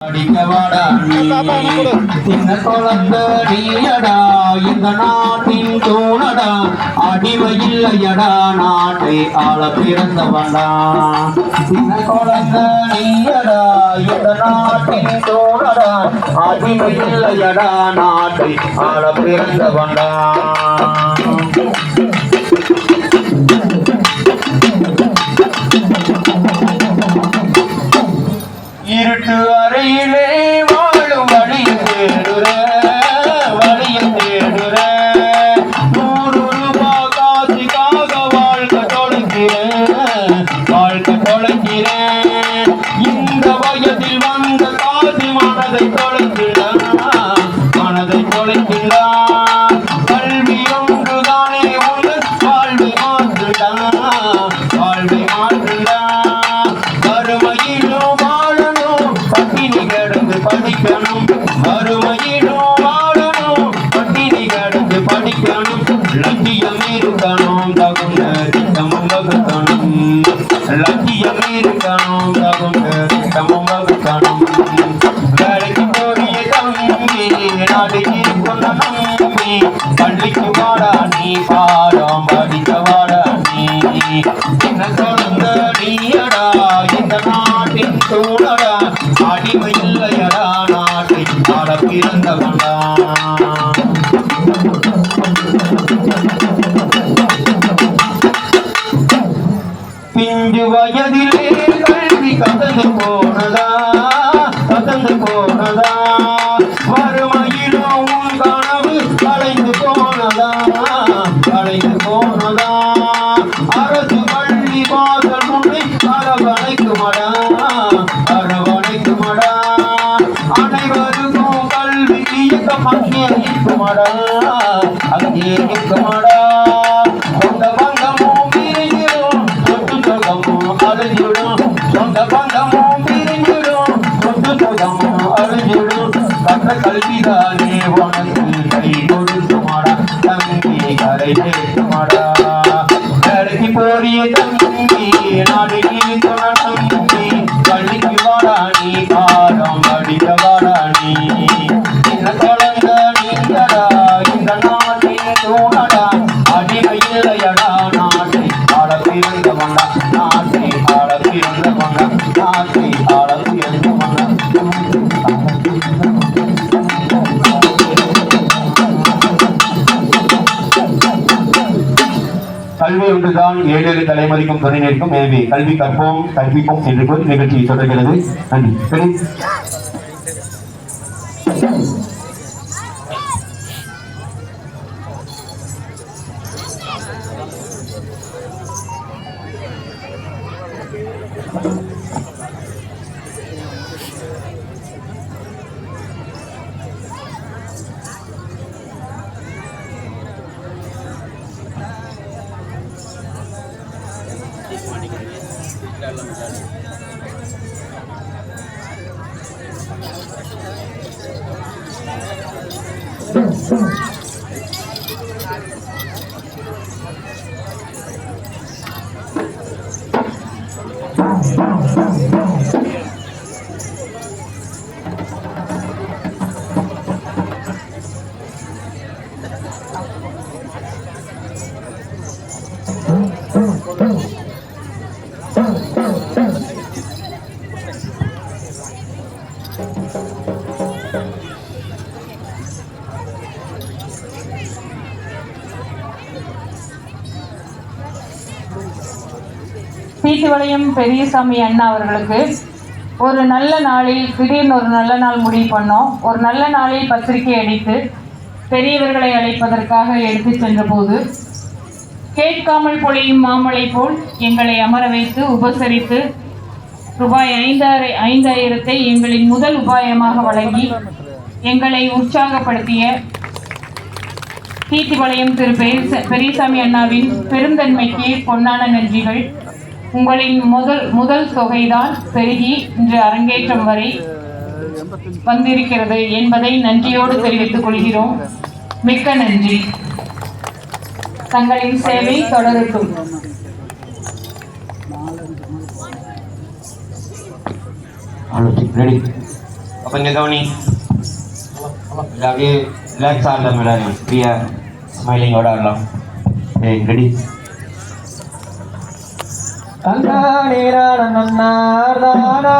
அடிக்கவாடா சின்ன குழந்தை நீயடா இந்த நாட்டின் தூணடா அடிமை இல்லையடா நாட்டை ஆள பிறந்தவன்டா. சின்ன குழந்தை நீயடா இந்த நாட்டின் தூணடா அடிமை இல்லையடா நாட்டை ஆள இருட்டு அறையிலே வாழும் வழியும் தேடுற வழியும் தேடுற. நூறு ரூபா காசுக்காக வாழ்க்கை தொலைக்கிறேன் வாழ்க்கை தொலைக்கிறேன். இந்த வயதில் வந்த காசு மனதை தொலைக்கிறா மனதை தொலைக்கிறா திட்டமும் லட்சியம் இருக்கணும் தகுந்த திட்டமும் வேலைக்கு போறிய தம்பி நாடு இருக்கணும் நம்பி பள்ளிக்கு வாடா நீ பாடம் படிக்க வாடா நீ என்ன நீயடா இந்த நாட்டின் அடிமை இல்லையடா நாட்டை ஆட பிறந்தவன்டா பிஞ்சு வயதிலே கல்வி கதந்து போனதா? கதந்து போனதா? வறுமையிலும் கனவு கலைந்து போனதா? கலைந்து போனதா? அரசு பள்ளி வாசல் முன்னை அரவணைக்குமடா அரவணைக்குமடா அனைவருக்கும் கல்வி இயக்கம் அங்கே இருக்குமடா? அங்கே இருக்குமடா? கற்ற கல்விதானே உனக்கு கை கொடுத்துமாடா தம்பி கரை சேர்த்துமாடா வேலைக்கு போறிய தம்பி நாடு துணை பள்ளி ஒன்றுதான் ஏழேழு தலைமுறைக்கும் துணை நிற்கும் எனவே கல்வி கற்போம் கற்பிப்போம் என்று கூறி நிகழ்ச்சி தொடர்கிறது. நன்றி. Oh. தீட்டுவளையம் பெரியசாமி அண்ணா அவர்களுக்கு ஒரு நல்ல நாளில் திடீர்னு ஒரு நல்ல நாள் முடிவு பண்ணோம். ஒரு நல்ல நாளில் பத்திரிகை அடித்து பெரியவர்களை அழைப்பதற்காக எடுத்து சென்றபோது கேட்காமல் பொழியும் மாமலை போல் எங்களை அமர வைத்து உபசரித்து ரூபாய் ஐந்தாயிர ஐந்தாயிரத்தை எங்களின் முதல் உபாயமாக வழங்கி எங்களை உற்சாகப்படுத்திய தீட்டிபாளையம் திரு பெரிய- பெரியசாமி அண்ணாவின் பெருந்தன்மைக்கு பொன்னான நன்றிகள். உங்களின் முதல் முதல் தொகைதான் பெருகி இன்று அரங்கேற்றம் வரை வந்திருக்கிறது என்பதை நன்றியோடு தெரிவித்துக் கொள்கிறோம். மிக்க நன்றி. தங்களின் சேவை தொடரட்டும் ரெடி கொஞ்சம் கவனி. இல்ல அப்படியே ரிலாக்ஸ் ஆடலாம் எல்லாரும் ஃப்ரீயா ஸ்மைலிங்கோட ஆடலாம் கண்ணா நீரான நன்னார் தானா